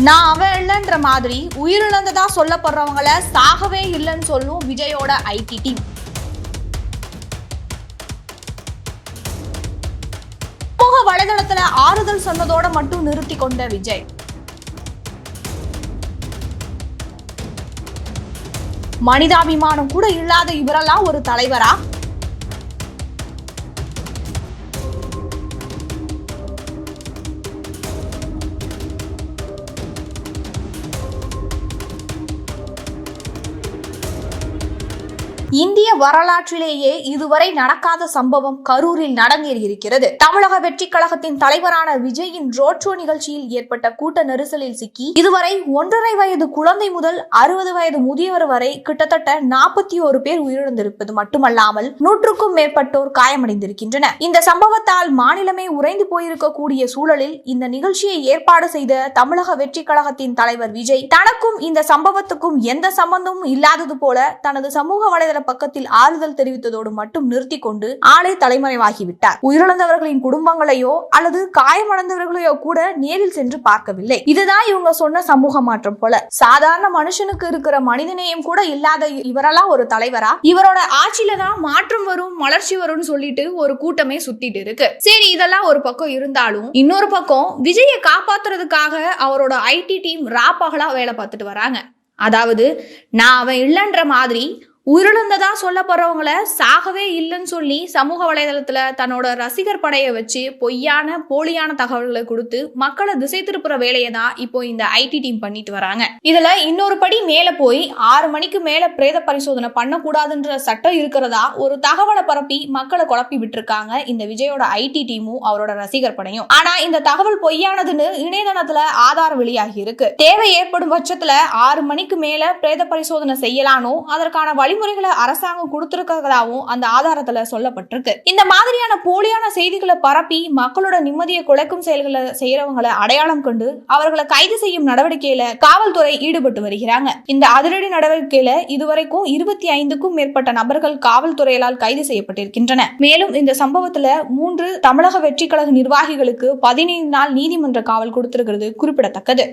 நான் அவன் இல்லைன்ற மாதிரி உயிரிழந்ததா சொல்லப்படுறவங்கள சாகவே இல்லைன்னு சொல்லும் விஜயோட ஐடி டீம். சமூக வலைதளத்துல ஆறுதல் சொன்னதோட மட்டும் நிறுத்தி கொண்ட விஜய். மனிதாபிமானம் கூட இல்லாத இவரெல்லாம் ஒரு தலைவரா? இந்திய வரலாற்றிலேயே இதுவரை நடக்காத சம்பவம் கரூரில் நடந்தேறி இருக்கிறது. தமிழக வெற்றி கழகத்தின் தலைவரான விஜயின் ரோட் ஷோ நிகழ்ச்சியில் ஏற்பட்ட கூட்ட நெரிசலில் சிக்கி இதுவரை ஒன்றரை வயது குழந்தை முதல் அறுபது வயது முதியவர் வரை கிட்டத்தட்ட நாற்பத்தி ஒரு பேர் உயிரிழந்திருப்பது மட்டுமல்லாமல் நூற்றுக்கும் மேற்பட்டோர் காயமடைந்திருக்கின்றனர். இந்த சம்பவத்தால் மாநிலமே உறைந்து போயிருக்கக்கூடிய சூழலில் இந்த நிகழ்ச்சியை ஏற்பாடு செய்த தமிழக வெற்றி கழகத்தின் தலைவர் விஜய் தனக்கும் இந்த சம்பவத்துக்கும் எந்த சம்பந்தமும் இல்லாதது போல தனது சமூக வலைதள பக்கத்தில் ஆறுதல் தெரிவித்ததோடு மட்டும் நிறுத்தி கொண்டு ஆலை தலைமறைவாகிவிட்டார். உயிரிழந்தவர்களின் குடும்பங்களையோ அல்லது காயமடைந்தவர்களையோ கூட நேரில் சென்று பார்க்கவில்லை. இதுதான் இவங்க சொன்ன சமூக மாற்றம் போல. சாதாரண மனுஷனுக்கு இருக்கிற மனிதநேயம் கூட இல்லாத இவரெல்லாம் ஒரு தலைவரா? இவரோட ஆட்சியில தான் மாற்றம் வரும் வளர்ச்சி வரும்னு சொல்லிட்டு ஒரு கூட்டமே சுத்திட்டு இருக்கு. சரி இதெல்லாம் ஒரு பக்கம் இருந்தாலும் இன்னொரு பக்கம் விஜயை காப்பாத்துறதுக்காக அவரோட ஐடி டீம் ராப்பகலா வேலை பார்த்துட்டு வராங்க. அதாவது நான் அவன் இல்லைன்ற மாதிரி உயிரிழந்ததா சொல்லப்படுறவங்கள சாகவே இல்லைன்னு சொல்லி சமூக வலைதளத்துல தன்னோட ரசிகர் படையை வச்சு பொய்யான போலியான தகவல்களை கொடுத்து மக்களை திசை திருப்புற வேலையை தான் இப்போ இந்த ஐடி டீம் பண்ணிட்டு வராங்க. இதுல இன்னொரு படி மேல போய் ஆறு மணிக்கு மேல பிரேத பரிசோதனை பண்ணக்கூடாதுன்ற சட்டம் இருக்கிறதா ஒரு தகவலை பரப்பி மக்களை குழப்பி விட்டுருக்காங்க இந்த விஜயோட ஐடி டீமும் அவரோட ரசிகர் படையும். ஆனா இந்த தகவல் பொய்யானதுன்னு இணையதளத்துல ஆதாரம் வெளியாகி இருக்கு. தேவை ஏற்படும் பட்சத்துல ஆறு மணிக்கு மேல பிரேத பரிசோதனை செய்யலானோ அதற்கான வழி வழிமுறைகளை அரசாங்கம் கொடுத்திருக்கிறதாவும் அந்த ஆதாரத்துல சொல்லப்பட்டிருக்கு. இந்த மாதிரியான போலியான செய்திகளை பரப்பி மக்களோட நிம்மதியை குலைக்கும் செயல்களை செய்யறவங்களை அடையாளம் கண்டு அவர்களை கைது செய்யும் நடவடிக்கையில காவல்துறை ஈடுபட்டு வருகிறாங்க. இந்த அதிரடி நடவடிக்கையில இதுவரைக்கும் இருபத்தி ஐந்துக்கும் மேற்பட்ட நபர்கள் காவல்துறையால் கைது செய்யப்பட்டிருக்கின்றன. மேலும் இந்த சம்பவத்துல மூன்று தமிழக வெற்றி கழக நிர்வாகிகளுக்கு பதினைந்து நாள் நீதிமன்ற காவல் கொடுத்திருக்கிறது குறிப்பிடத்தக்கது.